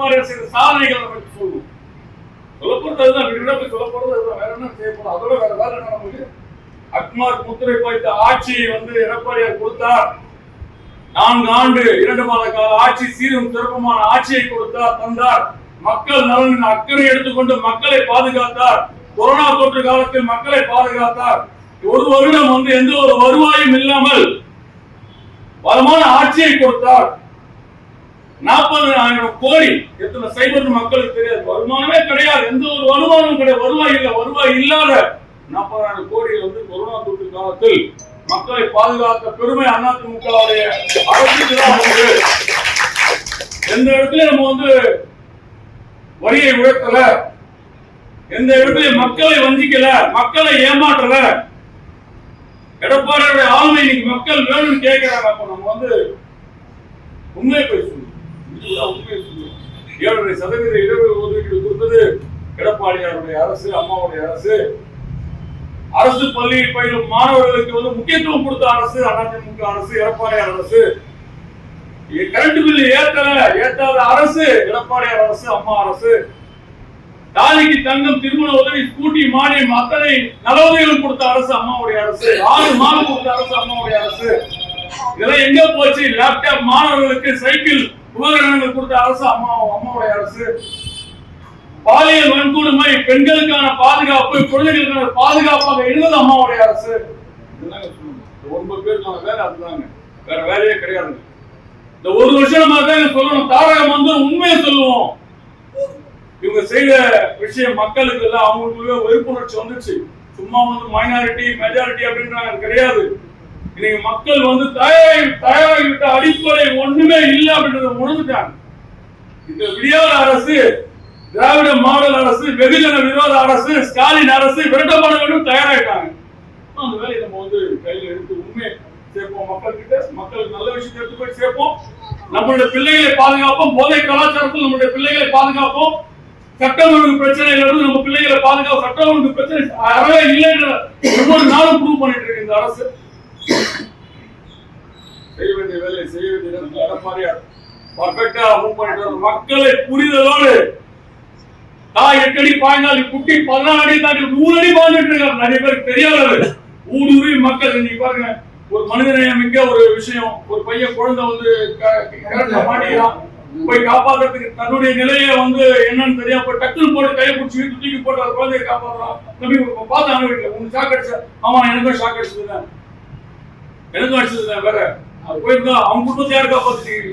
மாதிரி செய்த சாதனைகள் நம்ம சொல்லுவோம். சொல்ல அதுதான் போய் அதுதான் வேற என்ன செய்யப்படும் அதோட வேற வேற என்ன நமக்கு அக்மார் முத்திரை வைத்த ஆட்சியை வந்து எடப்பாடியார் கொடுத்தார். நான்கு ஆண்டு இரண்டு மாத கால ஆட்சி சீரும் சிறப்புமான ஆட்சியை கொடுத்தார் தந்தார். மக்கள் நலனின் அக்கறை எடுத்துக்கொண்டு மக்களை பாதுகாத்தார். கொரோனா தொற்று காலத்தில் மக்களை பாதுகாத்தார். ஒரு வருடம் வந்து எந்த ஒரு வருவாயும் இல்லாமல் வருமான ஆட்சியை கொடுத்தார். நாற்பது ஆயிரம் கோடி எத்தனை சைபர் மக்களுக்கு தெரியாது. வருமானமே கிடையாது. எந்த ஒரு வருமானமும் கிடையாது. வருவாய் இல்லை. வருவாய் இல்லாத நாற்பதாயிரம் கோடி வந்து கொரோனா தொற்று காலத்தில் மக்களை பாதுகாத்த பெருமை அதிமுகவுடைய அரசுக்கு தான் உண்டு. எந்த இடத்துலயும் நம்ம வந்து வரியை உயர்த்தல? எந்த இடத்துலயும் மக்களை வஞ்சிக்கல? மக்களை ஏமாற்றல? எடப்பாடியோட ஆளுமை இன்னைக்கு மக்கள் வேணும்னு கேட்கிறாங்க. அப்ப நம்ம வந்து உண்மையை பேசணும் உண்மையை ஏழரை சதவீத இடஒதுக்கீடு ஒதுக்கீடு கொடுத்தது எடப்பாடியாருடைய அரசு அம்மாவுடைய அரசு. அரசு பள்ளியில் பயிலும் மாணவர்களுக்கு வந்து முக்கியத்துவம் கொடுத்த அரசு அதிமுக அரசு எடப்பாடியார் அரசு. கரண்ட் பில் ஏத்தல ஏத்தாத அரசு எடப்பாடியார் அரசு அம்மா அரசு. தாலிக்கு தங்கம் திருமண உதவி ஸ்கூட்டி மானியம் அத்தனை நலவுதவிகளும் கொடுத்த அரசு அம்மாவுடைய அரசு. ஆறு மாதம் கொடுத்த அரசு அம்மாவுடைய அரசு. இதெல்லாம் எங்க போச்சு? லேப்டாப் மாணவர்களுக்கு சைக்கிள் உபகரணங்கள் கொடுத்த அரசு அம்மா அம்மாவுடைய அரசு. பாலியல் வன்கொடுமை பெண்களுக்கான பாதுகாப்பு குழந்தைகளுக்கான பாதுகாப்பாக இருந்தது அம்மாவுடைய அரசு. ஒன்பது பேருக்கான வேலை அதுதாங்க. வேற வேலையே கிடையாது இந்த ஒரு வருஷம் தாங்க சொல்லணும். தாரகம் வந்து உண்மையை சொல்லுவோம். இவங்க செய்த விஷயம் மக்களுக்கு எல்லாம் அவங்களுக்குள்ளே வெறுப்புணர்ச்சி வந்துச்சு சும்மா வந்து மைனாரிட்டி மெஜாரிட்டி அப்படின்றாங்க. கிடையாது. இன்னைக்கு மக்கள் வந்து தயாராகி தயாராகிவிட்ட அடிப்படை ஒண்ணுமே இல்லை அப்படின்றத உணர்ந்துட்டாங்க. இந்த விடியாத அரசு திராவிட மாடல் அரசு வெகுஜன விரோத அரசு ஸ்டாலின் அரசு விரட்டப்பட வேண்டும் தயாராகிட்டாங்க அந்த வேலையை நம்ம வந்து கையில எடுத்து உண்மையை சேர்ப்போம் மக்கள் கிட்ட மக்களுக்கு நல்ல விஷயத்தை எடுத்து போய் சேர்ப்போம். நம்மளுடைய பிள்ளைகளை பாதுகாப்போம். போதை கலாச்சாரத்தில் நம்மளுடைய பிள்ளைகளை பாதுகாப்போம். சட்டம் ஒழுங்கு பிரச்சனையில இருந்து நம்ம பிள்ளைகளை பாதுகாப்பு சட்டம் ஒழுங்கு பிரச்சனை அறவே இல்லைன்ற ஒவ்வொரு நாளும் ப்ரூவ் பண்ணிட்டு இருக்கு இந்த அரசு. செய்ய வேண்டிய வேலையை செய்ய வேண்டிய நேரத்தில் எடப்பாடியார் பர்ஃபெக்டா மூவ் பண்ணிட்டு மக்களை புரிதலோடு தாய் எட்டடி பாய்ந்தால் குட்டி பதினாலு அடி தாண்டி நூறு அடி பாய்ந்துட்டு இருக்காரு. நிறைய பேருக்கு தெரியாத ஊடுருவி மக்கள் இன்னைக்கு பாருங்க ஒரு மனிதநேயம் மிக்க ஒரு விஷயம் ஒரு பையன் குழந்தை வந்து மாட்டிக்கிறான். போய் காப்பாத்துறதுக்கு தன்னுடைய நிலையை வந்து என்னன்னு தெரியாம போய் டக்குனு போட்டு கையை பிடிச்சி தூக்கி போட்டு அந்த குழந்தையை காப்பாத்துறான். தம்பி பார்த்து அனுபவிக்கல. உனக்கு ஷாக் அடிச்சா ஆமா எனக்கும் ஷாக் அடிச்சதுதான் எனக்கும் அடிச்சதுதான் வேற. அது போயிருந்தா அவங்க குடும்பத்தை யார் காப்பாத்திட்டு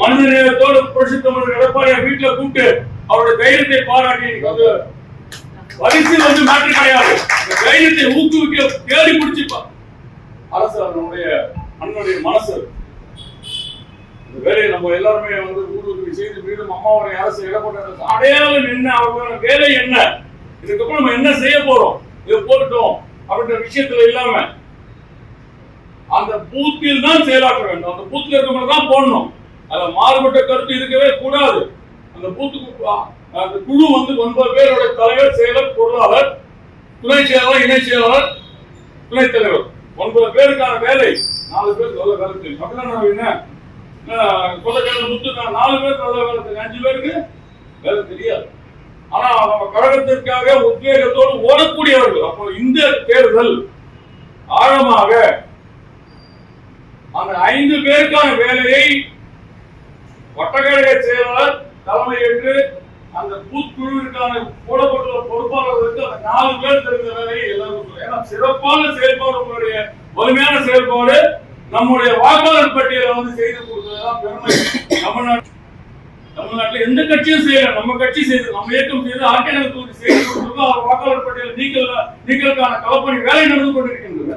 மனித நேயத்தோடு புரட்சி தமிழர் எடப்பாடியார் வீட்டுல கூப்பிட்டு அவருடைய தைரியத்தை பாராட்டி இன்னைக்கு வந்து வரிசை வந்து மாற்று கிடையாது. இந்த தைரியத்தை ஊக்குவிக்க தேடி பிடிச்சிப்பா. அரசு அவனுடைய அண்ணனுடைய மனசு. இந்த வேலையை நம்ம எல்லாருமே வந்து ஊடுருவி செய்து மீண்டும் அம்மாவுடைய அரசு இடப்பட்ட அரசு அடையாளம் என்ன? அவருக்கான வேலை என்ன? இதுக்கப்புறம் நம்ம என்ன செய்ய போறோம்? இதை போட்டுட்டோம் அப்படின்ற விஷயத்துல இல்லாம அந்த பூத்தில் தான் செயலாற்ற வேண்டும். அந்த பூத்தில் இருக்கவங்க தான் போடணும். அதில் மாறுபட்ட கருத்து இருக்கவே கூடாது. அந்த பூத்துக்கு அந்த குழு வந்து ஒன்பது பேரோட தலைவர் செயலர் பொருளாளர் துணை செயலாளர் இணை செயலாளர் துணைத் தலைவர். ஒன்பது பேருக்கான வேலை. நாலு பேர் நல்ல வேலை தெரியும். என்ன கொள்ளக்கார முத்து நாலு பேர் நல்ல வேலை அஞ்சு பேருக்கு வேலை தெரியாது. ஆனா நம்ம கழகத்திற்காக உத்வேகத்தோடு ஓடக்கூடியவர்கள். அப்போ இந்த தேர்தல் ஆழமாக அந்த ஐந்து பேருக்கான வேலையை வட்டக்கழக செயலாளர் தலைமையேற்று அந்த பூத் போடப்பட்டுள்ள பொறுப்பாளர்களுக்கு அந்த நாலு பேர் தெரிந்த வேலையை எல்லாருக்கும் ஏன்னா சிறப்பான செயல்பாடு உங்களுடைய வலிமையான செயல்பாடு நம்முடைய வாக்காளர் பட்டியலை வந்து செய்து கொடுத்ததுதான் பெருமை. தமிழ்நாடு தமிழ்நாட்டுல எந்த கட்சியும் செய்யல. நம்ம கட்சி செய்து நம்ம இயக்கம் செய்து ஆக்கிரமிப்பு தொகுதி செய்து கொடுத்திருக்கோம். அவர் வாக்காளர் பட்டியலை நீக்கல் நீக்கலுக்கான களப்பணி வேலை நடந்து கொண்டிருக்கின்றது.